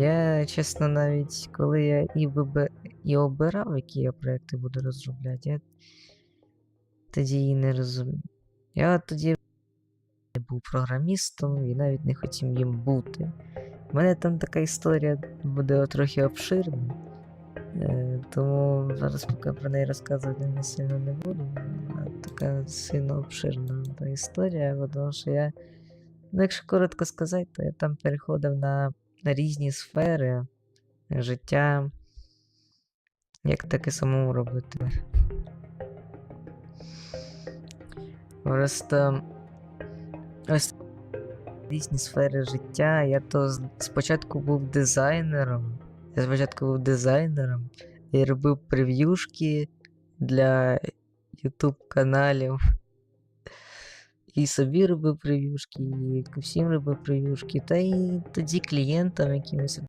Я, чесно, навіть коли я і, вибе... і обирав, які я проекти буду розробляти, я тоді і не розумів. Я тоді не був програмістом і навіть не хотів їм бути. У мене там така історія буде трохи обширна. Е, тому зараз поки про неї розказувати не сильно не буду. Така сильно обширна та історія, тому що я, ну якщо коротко сказати, то я там переходив на, на різні сфери життя, як таке самому робити. Просто ось різні сфери життя. Я то спочатку був дизайнером. Я спочатку був дизайнером і робив прев'юшки для YouTube каналів. І собі робив прев'юшки, і всім робив прев'юшки, та й тоді клієнтам якимось